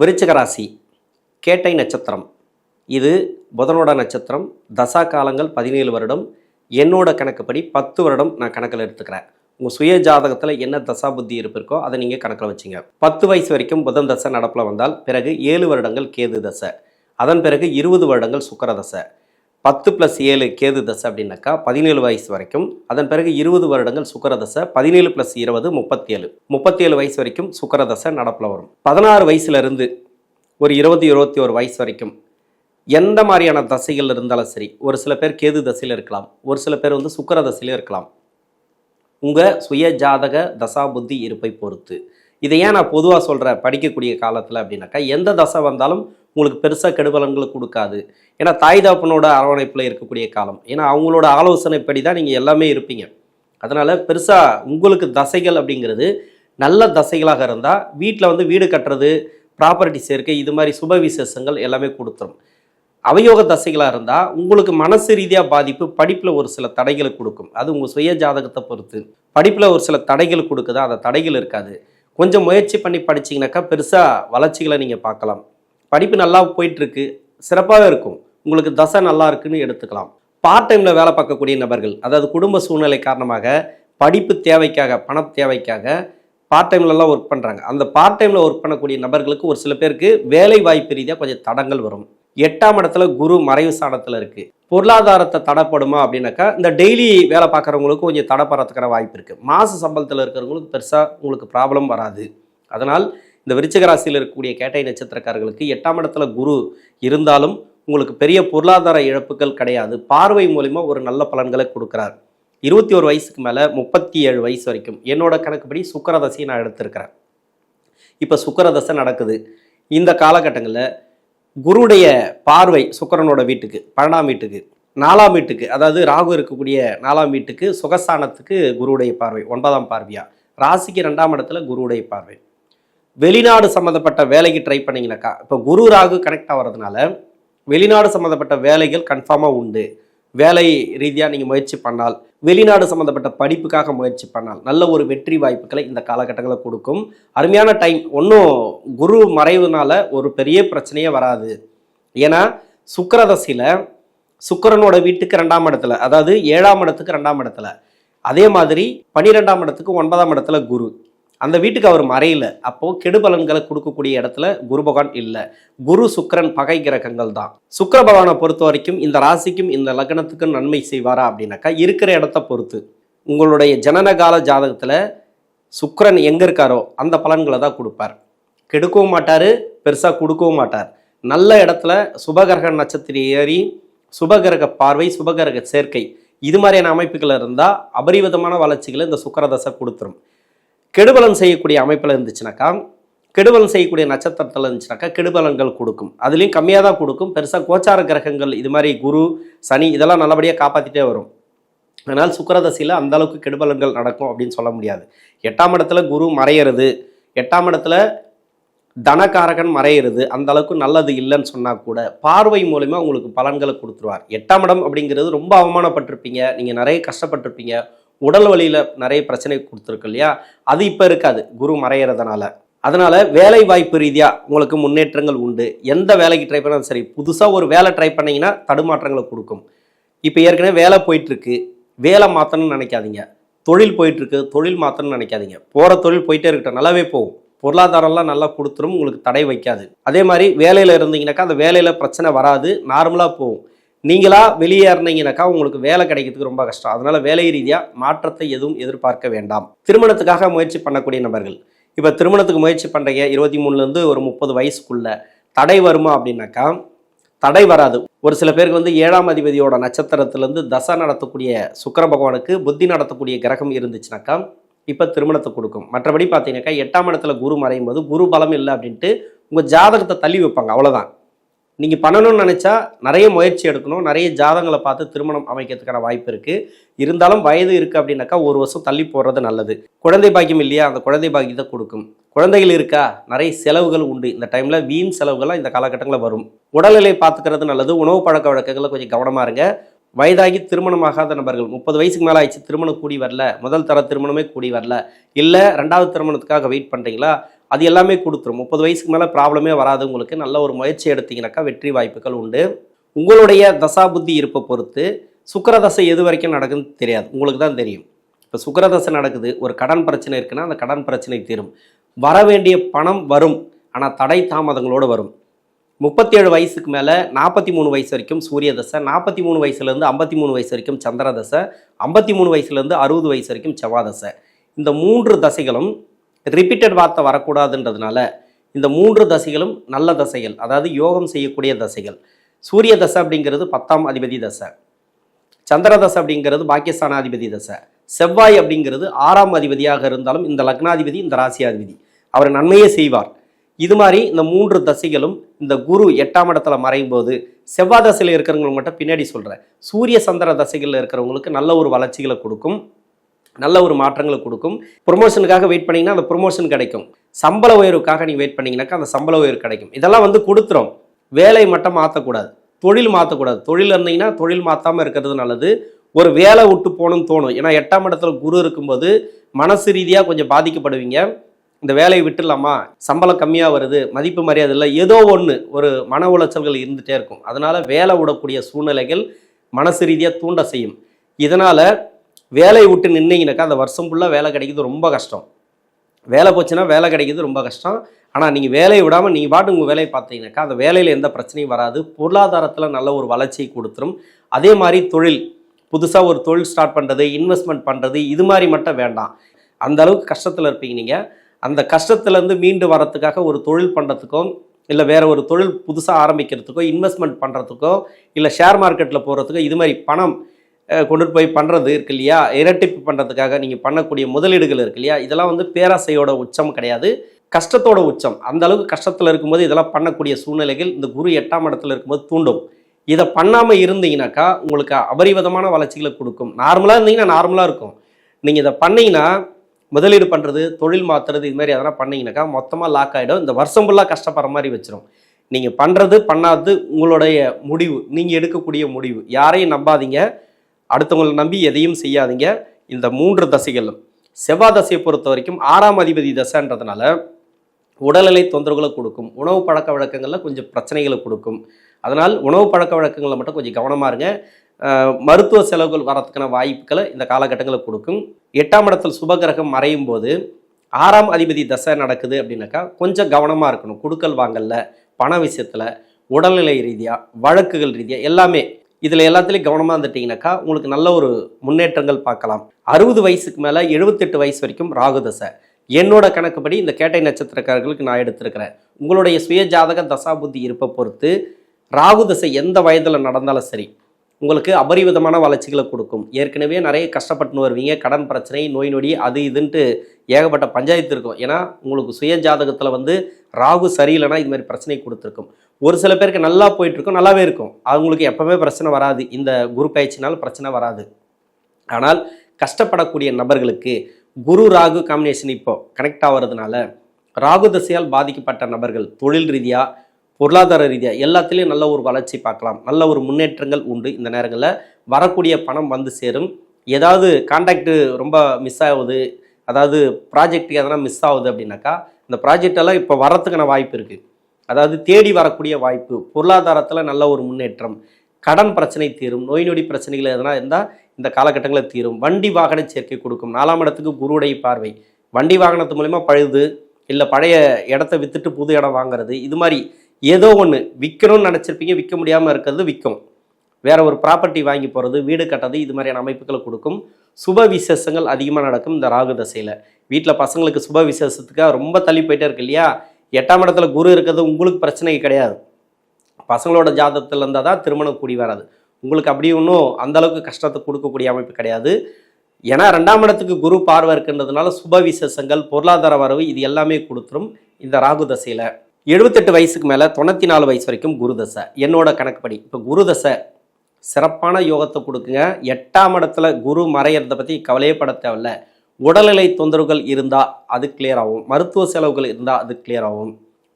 விருச்சிகராசி கேட்டை நட்சத்திரம். இது புதனோட நட்சத்திரம். தசா காலங்கள் பதினேழு வருடம். என்னோட கணக்குப்படி பத்து வருடம் நான் கணக்கில் எடுத்துக்கிறேன். உங்கள் சுய ஜாதகத்தில் என்ன தசா புத்தி இருப்பிருக்கோ அதை நீங்கள் கணக்கில் வச்சுங்க. பத்து வயசு வரைக்கும் புதன் தசை நடப்பில் வந்தால் பிறகு ஏழு வருடங்கள் கேது தசை. அதன் பிறகு இருபது வருடங்கள் சுக்கர தசை. பத்து ப்ளஸ் ஏழு கேது தசை அப்படின்னாக்கா பதினேழு வயசு வரைக்கும். அதன் பிறகு இருபது வருடங்கள் சுக்கரதசை பதினேழு ப்ளஸ் இருபது முப்பத்தேழு. முப்பத்தேழு வயசு வரைக்கும் சுக்கரதசை நடப்பில் வரும். பதினாறு வயசுலேருந்து ஒரு இருபது இருபத்தி ஒரு வயசு வரைக்கும் எந்த மாதிரியான தசைகள் இருந்தாலும் சரி ஒரு சில பேர் கேது தசையில் இருக்கலாம் ஒரு சில பேர் வந்து சுக்கர தசையில் இருக்கலாம். உங்கள் சுய ஜாதக தசா புத்தி இருப்பை பொறுத்து. இதை ஏன் நான் பொதுவாக சொல்கிறேன் படிக்கக்கூடிய காலத்தில் அப்படின்னாக்கா எந்த தசை வந்தாலும் உங்களுக்கு பெருசாக கெடுபலன்களை கொடுக்காது. ஏன்னா தாய் தாப்பனோட அரவணைப்பில் இருக்கக்கூடிய காலம். ஏன்னா அவங்களோட ஆலோசனைப்படி தான் நீங்கள் எல்லாமே இருப்பீங்க. அதனால் பெருசாக உங்களுக்கு தசைகள் அப்படிங்கிறது நல்ல தசைகளாக இருந்தால் வீட்டில் வந்து வீடு கட்டுறது ப்ராப்பர்ட்டி சேர்க்கை இது மாதிரி சுப விசேஷங்கள் எல்லாமே கொடுத்துரும். அவயோக தசைகளாக இருந்தால் உங்களுக்கு மனசு ரீதியாக பாதிப்பு படிப்பில் ஒரு சில தடைகளை கொடுக்கும். அது உங்கள் சுய ஜாதகத்தை பொறுத்து. படிப்பில் ஒரு சில தடைகள் கொடுக்குதா? அந்த தடைகள் இருக்காது. கொஞ்சம் முயற்சி பண்ணி படிச்சீங்கன்னாக்கா பெருசாக வளர்ச்சிகளை நீங்கள் பார்க்கலாம். படிப்பு நல்லா போயிட்டுருக்கு சிறப்பாகவே இருக்கும். உங்களுக்கு தசை நல்லா இருக்குன்னு எடுத்துக்கலாம். பார்ட் டைமில் வேலை பார்க்கக்கூடிய நபர்கள் அதாவது குடும்ப சூழ்நிலை காரணமாக படிப்பு தேவைக்காக பண தேவைக்காக பார்ட் டைம்லலாம் ஒர்க் பண்ணுறாங்க அந்த பார்ட் டைமில் ஒர்க் பண்ணக்கூடிய நபர்களுக்கு ஒரு சில பேருக்கு வேலை வாய்ப்பு ரீதியாக கொஞ்சம் தடங்கள் வரும். எட்டாம் இடத்துல குரு மறைவு சாணத்தில் இருக்குது பொருளாதாரத்தை தடைப்படுமா அப்படின்னாக்கா இந்த டெய்லி வேலை பார்க்குறவங்களுக்கு கொஞ்சம் தடைப்படுறதுக்கான வாய்ப்பு இருக்குது மாச சம்பளத்தில் இருக்கிறவங்களுக்கு பெருசாக உங்களுக்கு ப்ராப்ளம் வராது. அதனால் இந்த விருச்சிக ராசியில் இருக்கக்கூடிய கேட்டை நட்சத்திரக்காரர்களுக்கு எட்டாம் இடத்துல குரு இருந்தாலும் உங்களுக்கு பெரிய பொருளாதார இழப்புகள் கிடையாது. பார்வை மூலிமா ஒரு நல்ல பலன்களை கொடுக்குறார். இருபத்தி ஒரு வயசுக்கு மேலே முப்பத்தி ஏழு வயசு வரைக்கும். என்னோட கணக்குப்படி சுக்கரதசையை நான் எடுத்திருக்கிறேன். இப்போ சுக்கரதசை நடக்குது. இந்த காலகட்டங்களில் குருடைய பார்வை சுக்கிரனோட வீட்டுக்கு பன்னெண்டாம் வீட்டுக்கு நாலாம் வீட்டுக்கு அதாவது ராகு இருக்கக்கூடிய நாலாம் வீட்டுக்கு சுகஸ்தானத்துக்கு குருவுடைய பார்வை ஒன்பதாம் பார்வையா? ராசிக்கு ரெண்டாம் இடத்துல குருவுடைய பார்வை. வெளிநாடு சம்மந்தப்பட்ட வேலைக்கு ட்ரை பண்ணீங்கன்னாக்கா இப்போ குரு ராகு கனெக்ட் ஆகிறதுனால வெளிநாடு சம்மந்தப்பட்ட வேலைகள் கன்ஃபார்மாக உண்டு. வேலை ரீதியாக நீங்கள் முயற்சி பண்ணால் வெளிநாடு சம்மந்தப்பட்ட படிப்புக்காக முயற்சி பண்ணால் நல்ல ஒரு வெற்றி வாய்ப்புகளை இந்த காலகட்டங்களில் கொடுக்கும். அருமையான டைம். ஒன்றும் குரு மறைவுனால ஒரு பெரிய பிரச்சனையே வராது. ஏன்னா சுக்கரதசையில் சுக்கரனோட வீட்டுக்கு ரெண்டாம் இடத்துல அதாவது ஏழாம் இடத்துக்கு ரெண்டாம் இடத்துல அதே மாதிரி பன்னிரெண்டாம் இடத்துக்கு ஒன்பதாம் இடத்துல குரு. அந்த வீட்டுக்கு அவர் மறையல. அப்போ கெடுபலன்களை கொடுக்கக்கூடிய இடத்துல குரு பகவான் இல்லை. குரு சுக்கரன் பகை கிரகங்கள் தான். சுக்கர பகவானை பொறுத்த வரைக்கும் இந்த ராசிக்கும் இந்த லக்னத்துக்கும் நன்மை செய்வாரா அப்படின்னாக்கா இருக்கிற இடத்த பொறுத்து. உங்களுடைய ஜனனகால ஜாதகத்தில் சுக்கரன் எங்கே இருக்காரோ அந்த பலன்களை தான் கொடுப்பார். கெடுக்கவும் மாட்டார் பெருசாக கொடுக்கவும் மாட்டார். நல்ல இடத்துல சுபகிரக நட்சத்திரம் ஏறி சுபகிரக பார்வை சுபகிரக சேர்க்கை இது மாதிரியான அமைப்புகள் இருந்தால் அபரிவிதமான வளர்ச்சிகளை இந்த சுக்கரதசை கொடுத்துரும். கெடுபலன் செய்யக்கூடிய அமைப்பில் இருந்துச்சுனாக்கா கெடுபலன் செய்யக்கூடிய நட்சத்திரத்தில் இருந்துச்சுனாக்கா கெடுபலன்கள் கொடுக்கும். அதுலேயும் கம்மியாக தான் கொடுக்கும். பெருசாக கோச்சார கிரகங்கள் இது மாதிரி குரு சனி இதெல்லாம் நல்லபடியாக காப்பாற்றிட்டே வரும். அதனால் சுக்கரதசையில் அந்தளவுக்கு கெடுபலன்கள் நடக்கும் அப்படின்னு சொல்ல முடியாது. எட்டாம் இடத்துல குரு மறையிறது எட்டாம் இடத்துல தனகாரகன் மறையிறது அந்த அளவுக்கு நல்லது இல்லைன்னு சொன்னால் கூட பார்வை மூலிமா உங்களுக்கு பலன்களை கொடுத்துருவார். எட்டாம் இடம் அப்படிங்கிறது ரொம்ப அவமானப்பட்டிருப்பீங்க. நீங்கள் நிறைய கஷ்டப்பட்டிருப்பீங்க. உடல் வழியில் நிறைய பிரச்சனை கொடுத்துருக்கு இல்லையா? அது இப்போ இருக்காது. குரு மறையிறதுனால. அதனால் வேலை வாய்ப்பு ரீதியாக உங்களுக்கு முன்னேற்றங்கள் உண்டு. எந்த வேலைக்கு ட்ரை பண்ணாலும் சரி புதுசாக ஒரு வேலை ட்ரை பண்ணீங்கன்னா தடுமாற்றங்களை கொடுக்கும். இப்போ ஏற்கனவே வேலை போயிட்டுருக்கு. வேலை மாற்றணும்னு நினைக்காதீங்க. தொழில் போயிட்டுருக்கு. தொழில் மாற்றணும்னு நினைக்காதீங்க. போகிற தொழில் போயிட்டே இருக்கட்டும். நல்லாவே போகும். பொருளாதாரம்லாம் நல்லா கொடுத்துரும். உங்களுக்கு தடை வைக்காது. அதே மாதிரி வேலையில் இருந்தீங்கன்னாக்கா அந்த வேலையில் பிரச்சனை வராது. நார்மலாக போகும். நீங்களாக வெளியேறினீங்கனாக்கா உங்களுக்கு வேலை கிடைக்கிறதுக்கு ரொம்ப கஷ்டம். அதனால் வேலை ரீதியாக மாற்றத்தை எதுவும் எதிர்பார்க்க வேண்டாம். திருமணத்துக்காக முயற்சி பண்ணக்கூடிய நபர்கள். இப்போ திருமணத்துக்கு முயற்சி பண்ணுறீங்க இருபத்தி மூணுலேருந்து ஒரு முப்பது வயசுக்குள்ள தடை வருமா அப்படின்னாக்கா தடை வராது. ஒரு சில பேருக்கு வந்து ஏழாம் அதிபதியோட நட்சத்திரத்திலேருந்து தசை நடத்தக்கூடிய சுக்கர பகவானுக்கு புத்தி நடத்தக்கூடிய கிரகம் இருந்துச்சுனாக்கா இப்போ திருமணத்தை கொடுக்கும். மற்றபடி பார்த்தீங்கன்னாக்கா எட்டாம் இடத்துல குரு மறையும் போது குரு பலம் இல்லை அப்படின்ட்டு உங்கள் ஜாதகத்தை தள்ளி வைப்பாங்க. அவ்வளோதான் நீங்கள் பண்ணணும்னு நினச்சா நிறைய முயற்சி எடுக்கணும். நிறைய ஜாதகங்களை பார்த்து திருமணம் அமைக்கிறதுக்கான வாய்ப்பு இருக்குது இருந்தாலும் வயது இருக்குது அப்படின்னாக்கா ஒரு வருஷம் தள்ளி போடுறது நல்லது. குழந்தை பாக்கியம் இல்லையா? அந்த குழந்தை பாக்கியத்தை கொடுக்கும். குழந்தைகள் இருக்கா? நிறைய செலவுகள் உண்டு. இந்த டைமில் வீண் செலவுகள்லாம் இந்த காலகட்டங்களில் வரும். உடல்நிலை பார்த்துக்கிறது நல்லது. உணவு பழக்க வழக்கங்களை கொஞ்சம் கவனமாக இருங்க. வயதாகி திருமணமாகாத நபர்கள் முப்பது வயசுக்கு மேலே ஆயிடுச்சு திருமணம் கூடி வரல. முதல் தர திருமணமே கூடி வரல. இல்லை ரெண்டாவது திருமணத்துக்காக வெயிட் பண்ணுறீங்களா அது எல்லாமே கொடுத்துரும். முப்பது வயசுக்கு மேலே ப்ராப்ளமே வராது உங்களுக்கு. நல்ல ஒரு முயற்சி எடுத்தீங்கன்னாக்கா வெற்றி வாய்ப்புகள் உண்டு. உங்களுடைய தசாபுத்தி இருப்பை பொறுத்து சுக்கரதசை எது வரைக்கும் நடக்குன்னு தெரியாது. உங்களுக்கு தான் தெரியும். இப்போ சுக்கரதசை நடக்குது. ஒரு கடன் பிரச்சனை இருக்குன்னா அந்த கடன் பிரச்சனை தீரும். வர வேண்டிய பணம் வரும். ஆனால் தடை தாமதங்களோடு வரும். முப்பத்தேழு வயசுக்கு மேலே நாற்பத்தி மூணு வயசு வரைக்கும் சூரிய தசை நாற்பத்தி மூணு வயசுலேருந்து ஐம்பத்தி மூணு வயசு வரைக்கும் சந்திர தசை ஐம்பத்தி மூணு வயசுலேருந்து அறுபது வயசு வரைக்கும் செவ்வாய் தசை. இந்த மூன்று தசைகளும் ரிப்பீட்டட் வார்த்தை வரக்கூடாதுன்றதுனால இந்த மூன்று தசைகளும் நல்ல தசைகள் அதாவது யோகம் செய்யக்கூடிய தசைகள். சூரிய தசை அப்படிங்கிறது பத்தாம் அதிபதி தசை. சந்திர தசை அப்படிங்கிறது பாக்கியஸ்தானாதிபதி தசை. செவ்வாய் அப்படிங்கிறது ஆறாம் அதிபதியாக இருந்தாலும் இந்த லக்னாதிபதி இந்த ராசியாதிபதி. அவர் நன்மையே செய்வார். இது மாதிரி இந்த மூன்று தசைகளும் இந்த குரு எட்டாம் இடத்துல மறையும் போது செவ்வாய் தசையில் இருக்கிறவங்களுக்கு மட்டும் பின்னாடி சொல்கிறேன் சூரிய சந்திர தசைகளில் இருக்கிறவங்களுக்கு நல்ல ஒரு வளர்ச்சிகளை கொடுக்கும். நல்ல ஒரு மாற்றங்களை கொடுக்கும். ப்ரொமோஷனுக்காக வெயிட் பண்ணீங்கன்னா அந்த ப்ரொமோஷன் கிடைக்கும். சம்பள உயர்வுக்காக நீங்கள் வெயிட் பண்ணிங்கனாக்கா அந்த சம்பள உயர்வு கிடைக்கும். இதெல்லாம் வந்து கொடுத்துரும். வேலை மட்டும் மாற்றக்கூடாது தொழில் மாற்றக்கூடாது தொழில் இருந்தீங்கன்னா தொழில் மாற்றாமல் இருக்கிறது நல்லது. ஒரு வேலை விட்டு போகணும்னு தோணும். ஏன்னா எட்டாம் இடத்துல குரு இருக்கும்போது மனசு ரீதியாக கொஞ்சம் பாதிக்கப்படுவீங்க. இந்த வேலையை விட்டுடலாமா? சம்பளம் கம்மியாக வருது. மதிப்பு மரியாதை இல்லை. ஏதோ ஒன்று ஒரு மன உளைச்சல்கள் இருந்துகிட்டே இருக்கும். அதனால் வேலை விடக்கூடிய சூழ்நிலைகள் மனசு ரீதியாக தூண்ட செய்யும். இதனால் வேலையை விட்டு நின்னீங்கனாக்கா அந்த வருஷம் ஃபுல்லாக வேலை கிடைக்கிறது ரொம்ப கஷ்டம். வேலை போச்சுன்னா வேலை கிடைக்கிறது ரொம்ப கஷ்டம். ஆனால் நீங்கள் வேலையை விடாமல் நீங்கள் பாட்டு உங்கள் வேலையை பார்த்தீங்கன்னாக்கா அந்த வேலையில் எந்த பிரச்சனையும் வராது. பொருளாதாரத்தில் நல்ல ஒரு வளர்ச்சியை கொடுத்துரும். அதே மாதிரி தொழில். புதுசாக ஒரு தொழில் ஸ்டார்ட் பண்ணுறது இன்வெஸ்ட்மெண்ட் பண்ணுறது இது மாதிரி மட்டும் வேண்டாம். அந்த அளவுக்கு கஷ்டத்தில் இருப்பீங்க நீங்கள் அந்த கஷ்டத்துலேருந்து மீண்டு வரத்துக்காக ஒரு தொழில் பண்ணுறதுக்கோ இல்லை வேறு ஒரு தொழில் புதுசாக ஆரம்பிக்கிறதுக்கோ இன்வெஸ்ட்மெண்ட் பண்ணுறதுக்கோ இல்லை ஷேர் மார்க்கெட்டில் போகிறதுக்கோ இது மாதிரி பணம் கொண்டு கொண்டுட்டு போய் பண்ணுறது இருக்கு இல்லையா? இரட்டிப்பு பண்ணுறதுக்காக நீங்கள் பண்ணக்கூடிய முதலீடுகள் இருக்கு இல்லையா? இதெல்லாம் வந்து பேராசையோட உச்சம் கிடையாது. கஷ்டத்தோட உச்சம். அந்த அளவுக்கு கஷ்டத்தில் இருக்கும்போது இதெல்லாம் பண்ணக்கூடிய சூழ்நிலைகள் இந்த குரு எட்டாம் இடத்துல இருக்கும்போது தூண்டும். இதை பண்ணாமல் இருந்தீங்கன்னாக்கா உங்களுக்கு அபரிவிதமான வளர்ச்சிகளை கொடுக்கும். நார்மலாக இருந்தீங்கன்னா நார்மலாக இருக்கும். நீங்கள் இதை பண்ணீங்கன்னா முதலீடு பண்ணுறது தொழில் மாற்றுறது இது மாதிரி அதெல்லாம் பண்ணிங்கனாக்கா மொத்தமாக லாக் ஆகிடும் இந்த வருஷம் ஃபுல்லாக கஷ்டப்படுற மாதிரி வச்சிடும் நீங்கள் பண்ணுறது பண்ணாதது உங்களுடைய முடிவு. நீங்கள் எடுக்கக்கூடிய முடிவு. யாரையும் நம்பாதீங்க. அடுத்தவங்களை நம்பி எதையும் செய்யாதீங்க. இந்த மூன்று தசைகளும் செவ்வாய் தசையை பொறுத்த வரைக்கும் ஆறாம் அதிபதி தசைன்றதுனால உடல்நிலை தொந்தரவுகளை கொடுக்கும். உணவு பழக்க வழக்கங்களில் கொஞ்சம் பிரச்சனைகளை கொடுக்கும். அதனால் உணவு பழக்க வழக்கங்களில் மட்டும் கொஞ்சம் கவனமாக இருங்க. மருத்துவ செலவுகள் வரதுக்கான வாய்ப்புகளை இந்த காலகட்டங்களில் கொடுக்கும். எட்டாம் இடத்தில் சுபகிரகம் மறையும் போது ஆறாம் அதிபதி தசை நடக்குது அப்படின்னாக்கா கொஞ்சம் கவனமாக இருக்கணும். கொடுக்கல் வாங்கல்ல பண விஷயத்தில் உடல்நிலை ரீதியாக வழக்குகள் ரீதியாக எல்லாமே இதில் எல்லாத்துலேயும் கவனமாக இருந்துட்டிங்கனாக்கா உங்களுக்கு நல்ல ஒரு முன்னேற்றங்கள் பார்க்கலாம். அறுபது வயசுக்கு மேலே எழுபத்தெட்டு வயசு வரைக்கும் ராகுதசை என்னோட கணக்குப்படி இந்த கேட்டை நட்சத்திரக்காரர்களுக்கு நான் எடுத்திருக்கிறேன். உங்களுடைய சுய ஜாதக தசாபுத்தி இருப்பை பொறுத்து ராகு தசை எந்த வயதில் நடந்தாலும் சரி உங்களுக்கு அபரிவிதமான வளர்ச்சிகளை கொடுக்கும். ஏற்கனவே நிறைய கஷ்டப்பட்டுன்னு வருவீங்க. கடன் பிரச்சனை நோய் நொடி அது இதுன்ட்டு ஏகப்பட்ட பஞ்சாயத்து இருக்கும். ஏன்னா உங்களுக்கு சுய ஜாதகத்தில் வந்து ராகு சரியில்லைன்னா இது மாதிரி பிரச்சனை கொடுத்துருக்கும். ஒரு சில பேருக்கு நல்லா போயிட்டுருக்கும் நல்லாவே இருக்கும். அவங்களுக்கு எப்போவுமே பிரச்சனை வராது. இந்த குரு பயிற்சினால் பிரச்சனை வராது. ஆனால் கஷ்டப்படக்கூடிய நபர்களுக்கு குரு ராகு காம்பினேஷன் இப்போ கனெக்ட் ஆகிறதுனால ராகு தசையால் பாதிக்கப்பட்ட நபர்கள் தொழில் ரீதியாக பொருளாதார ரீதியாக எல்லாத்துலேயும் நல்ல ஒரு வளர்ச்சி பார்க்கலாம். நல்ல ஒரு முன்னேற்றங்கள் உண்டு இந்த நேரங்களில். வரக்கூடிய பணம் வந்து சேரும். ஏதாவது கான்டாக்டு ரொம்ப மிஸ் ஆகுது. அதாவது ப்ராஜெக்ட் எதனா மிஸ் ஆகுது அப்படின்னாக்கா இந்த ப்ராஜெக்ட் எல்லாம் இப்போ வரத்துக்கான வாய்ப்பு இருக்குது அதாவது தேடி வரக்கூடிய வாய்ப்பு பொருளாதாரத்தில் நல்ல ஒரு முன்னேற்றம் கடன் பிரச்சனை தீரும் நோய் நொடி பிரச்சனைகள் எதனா இருந்தால் இந்த காலகட்டங்களில் தீரும். வண்டி வாகன சேர்க்கை கொடுக்கும். நாலாம் இடத்துக்கு குருடைய பார்வை. வண்டி வாகனத்து மூலிமா பழுது இல்லை பழைய இடத்த விற்றுட்டு புது இடம் வாங்குறது இது மாதிரி ஏதோ ஒன்று விற்கணும்னு நினச்சிருப்பீங்க விற்க முடியாமல் இருக்கிறது விற்கும். வேற ஒரு ப்ராப்பர்ட்டி வாங்கி போகிறது வீடு கட்டுறது இது மாதிரியான அமைப்புகளை கொடுக்கும். சுப விசேஷங்கள் அதிகமாக நடக்கும் இந்த ராகு தசையில். வீட்டில் பசங்களுக்கு சுப விசேஷத்துக்காக ரொம்ப தள்ளி போயிட்டே இருக்கு இல்லையா? எட்டாம் இடத்துல குரு இருக்கிறது உங்களுக்கு பிரச்சனை கிடையாது. பசங்களோட ஜாதகத்தில் இருந்தால் தான் திருமணம் கூடி வராது. உங்களுக்கு அப்படி ஒன்றும் அந்தளவுக்கு கஷ்டத்தை கொடுக்கக்கூடிய அமைப்பு கிடையாது. ஏன்னா ரெண்டாம் இடத்துக்கு குரு பார்வை இருக்கின்றதுனால சுப விசேஷங்கள் பொருளாதார வரவு இது எல்லாமே கொடுத்துரும் இந்த ராகு தசையில். எழுபத்தெட்டு வயசுக்கு மேலே தொண்ணூற்றி நாலு வயசு வரைக்கும் குருதசை. என்னோட கணக்குப்படி. இப்போ குருதசை சிறப்பான யோகத்தை கொடுக்குங்க. எட்டாம் இடத்துல குரு மறையிறதை பற்றி கவலையே பட தேவையில்ல. உடல்நிலை தொந்தரவுகள் இருந்தால் அது கிளியர் ஆகும். மருத்துவ செலவுகள் இருந்தால் அது கிளியர் ஆகும்.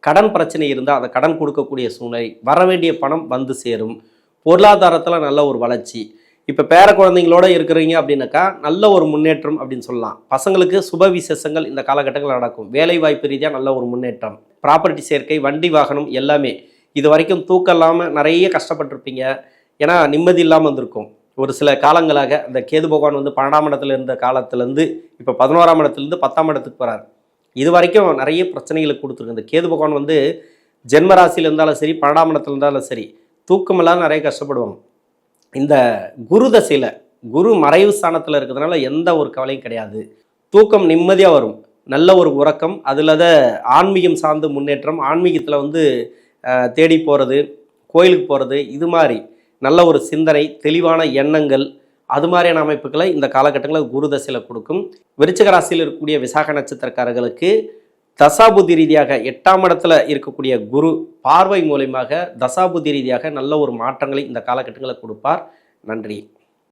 கடன் பிரச்சனை இருந்தால் அதை கடன் கொடுக்கக்கூடிய சூழ்நிலை. வர வேண்டிய பணம் வந்து சேரும். பொருளாதாரத்தில் நல்ல ஒரு வளர்ச்சி. இப்போ பேர குழந்தைங்களோட இருக்கிறீங்க அப்படின்னாக்கா நல்ல ஒரு முன்னேற்றம் அப்படின்னு சொல்லலாம். பசங்களுக்கு சுப விசேஷங்கள் இந்த காலகட்டங்கள் நடக்கும். வேலை வாய்ப்பு ரீதியாக நல்ல ஒரு முன்னேற்றம். ப்ராப்பர்ட்டி சேர்க்கை வண்டி வாகனம் எல்லாமே. இது வரைக்கும் தூக்கம் இல்லாமல் நிறைய கஷ்டப்பட்டிருப்பீங்க. ஏன்னா நிம்மதி இல்லாமல் வந்திருக்கும். ஒரு சில காலங்களாக இந்த கேது பகவான் வந்து பன்னெண்டாம் இடத்துல இருந்த காலத்துலேருந்து இப்போ பதினோராம் இடத்துலேருந்து பத்தாம் இடத்துக்கு போகிறார் இது வரைக்கும் நிறைய பிரச்சனைகளை கொடுத்துருக்கு. இந்த கேது பகவான் வந்து ஜென்ம ராசியில் இருந்தாலும் சரி பன்னெண்டாம் இடத்துல இருந்தாலும் சரி தூக்கமெல்லாம் நிறைய கஷ்டப்படுவாங்க. இந்த குரு தசையில் குரு மறைவு ஸ்தானத்தில் இருக்கிறதுனால எந்த ஒரு கவலையும் கிடையாது. தூக்கம் நிம்மதியாக வரும். நல்ல ஒரு உறக்கம் அதில் தான் ஆன்மீகம் சார்ந்த முன்னேற்றம் ஆன்மீகத்தில் வந்து தேடி போகிறது கோயிலுக்கு போகிறது இது மாதிரி நல்ல ஒரு சிந்தனை தெளிவான எண்ணங்கள் அது மாதிரியான அமைப்புகளை இந்த காலகட்டங்களில் குரு தசையில் கொடுக்கும். விருச்சிக ராசியில் இருக்கக்கூடிய விசாக நட்சத்திரக்காரர்களுக்கு தசாபுத்தி ரீதியாக எட்டாம் இடத்துல இருக்கக்கூடிய குரு பார்வை மூலயமாக தசாபுத்தி ரீதியாக நல்ல ஒரு மாற்றங்களை இந்த காலகட்டங்களில் கொடுப்பார். நன்றி.